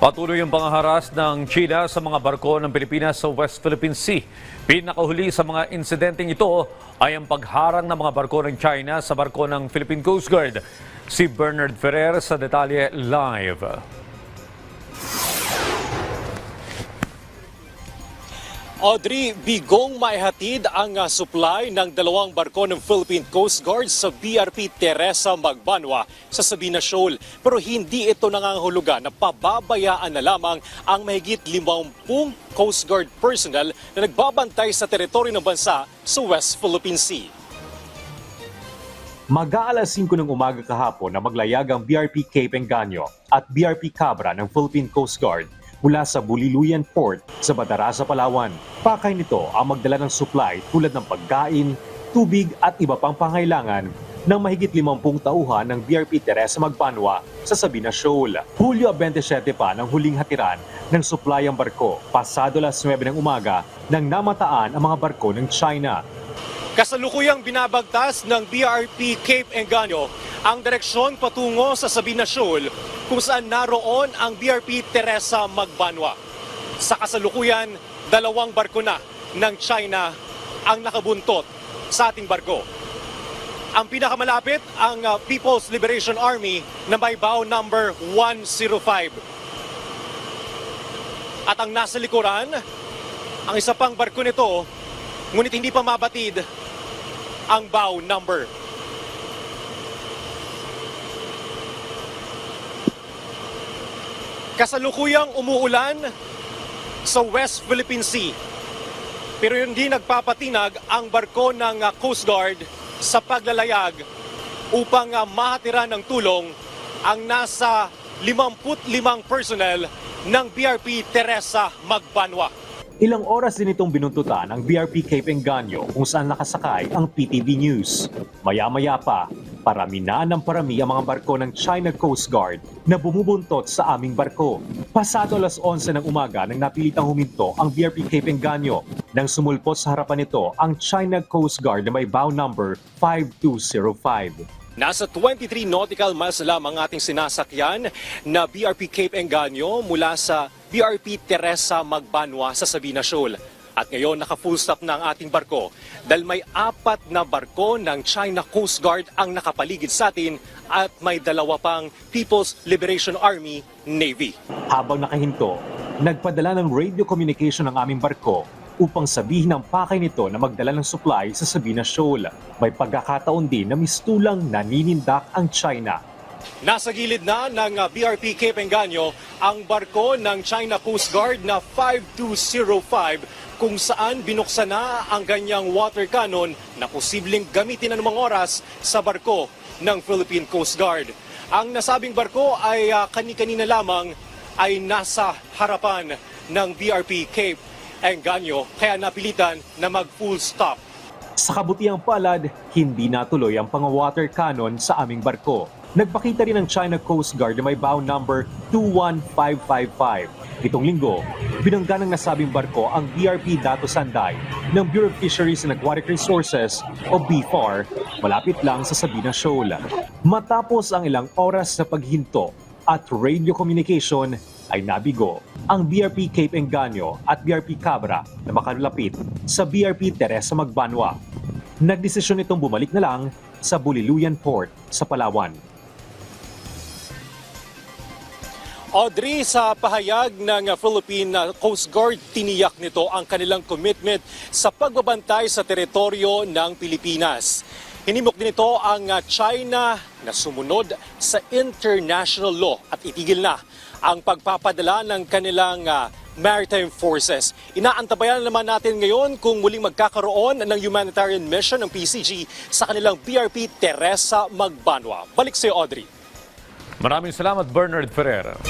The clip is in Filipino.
Patuloy ang pangaharas ng China sa mga barko ng Pilipinas sa West Philippine Sea. Pinakahuli sa mga insidenteng ito ay ang pagharang ng mga barko ng China sa barko ng Philippine Coast Guard. Si Bernard Ferrer sa detalye live. Audrey, bigong maihatid ang ah, supply ng dalawang barko ng Philippine Coast Guard sa BRP Teresa Magbanwa sa Sabina Shoal. Pero hindi ito nangangahulugan na pababayaan na lamang ang mahigit 50 Coast Guard personnel na nagbabantay sa teritoryo ng bansa sa West Philippine Sea. Mag-aalas 5 ng umaga kahapon na maglayag ang BRP Cape Engaño at BRP Cabra ng Philippine Coast Guard mula sa Buliluyan Port sa Badarasa, Palawan. Pakay nito ang magdala ng supply tulad ng pagkain, tubig at iba pang pangailangan ng mahigit 50 tauhan ng BRP Teresa Magbanwa sa Sabina Shoal. Hulyo 27 pa ng huling hatiran ng supply ang barko pasado las 9 ng umaga nang namataan ang mga barko ng China. Kasalukuyang binabagtas ng BRP Cape Engaño ang direksyon patungo sa Sabina Shoal kung saan naroon ang BRP Teresa Magbanwa. Sa kasalukuyan, dalawang barko na ng China ang nakabuntot sa ating barko. Ang pinakamalapit ang uh, People's Liberation Army na may bow number 105. At ang nasa likuran, ang isa pang barko nito, ngunit hindi pa mabatid ang bow number. Kasalukuyang umuulan sa West Philippine Sea. Pero hindi nagpapatinag ang barko ng uh, Coast Guard sa paglalayag upang uh, mahatira ng tulong ang nasa 55 personnel ng BRP Teresa Magbanwa. Ilang oras din itong binuntutan ang BRP Cape Engaño kung saan nakasakay ang PTV News. Maya-maya pa, parami na ng parami ang mga barko ng China Coast Guard na bumubuntot sa aming barko. Pasado alas 11 ng umaga nang napilitang huminto ang BRP Cape Engaño nang sumulpot sa harapan nito ang China Coast Guard na may bow number 5205. Nasa 23 nautical miles lamang ating sinasakyan na BRP Cape Engaño mula sa BRP Teresa Magbanwa sa Sabina Shoal. At ngayon naka-full stop na ang ating barko dahil may apat na barko ng China Coast Guard ang nakapaligid sa atin at may dalawa pang People's Liberation Army Navy. Habang nakahinto, nagpadala ng radio communication ang aming barko upang sabihin ang pakay nito na magdala ng supply sa Sabina Shoal. May pagkakataon din na mistulang naninindak ang China. Nasa gilid na ng uh, BRP Cape Engaño ang barko ng China Coast Guard na 5205 kung saan binuksan na ang ganyang water cannon na posibleng gamitin anumang oras sa barko ng Philippine Coast Guard. Ang nasabing barko ay uh, kani-kanina lamang ay nasa harapan ng BRP Cape Engaño kaya napilitan na mag full stop Sa kabutiang palad, hindi natuloy ang pang-water cannon sa aming barko. Nagpakita rin ang China Coast Guard na may bow number 21555. Itong linggo, binangga ng nasabing barko ang BRP Dato Sanday ng Bureau of Fisheries and Aquatic Resources o BFAR malapit lang sa Sabina Shoal. Matapos ang ilang oras sa paghinto at radio communication ay nabigo ang BRP Cape Engaño at BRP Cabra na makalapit sa BRP Teresa Magbanwa. Nagdesisyon itong bumalik na lang sa Buliluyan Port sa Palawan. Audrey, sa pahayag ng Philippine Coast Guard, tiniyak nito ang kanilang commitment sa pagbabantay sa teritoryo ng Pilipinas. Hinimok din ito ang China na sumunod sa international law at itigil na ang pagpapadala ng kanilang ah, maritime forces. Inaantabayan naman natin ngayon kung muling magkakaroon ng humanitarian mission ng PCG sa kanilang BRP Teresa Magbanwa. Balik sa Audrey. Maraming salamat Bernard Ferrer.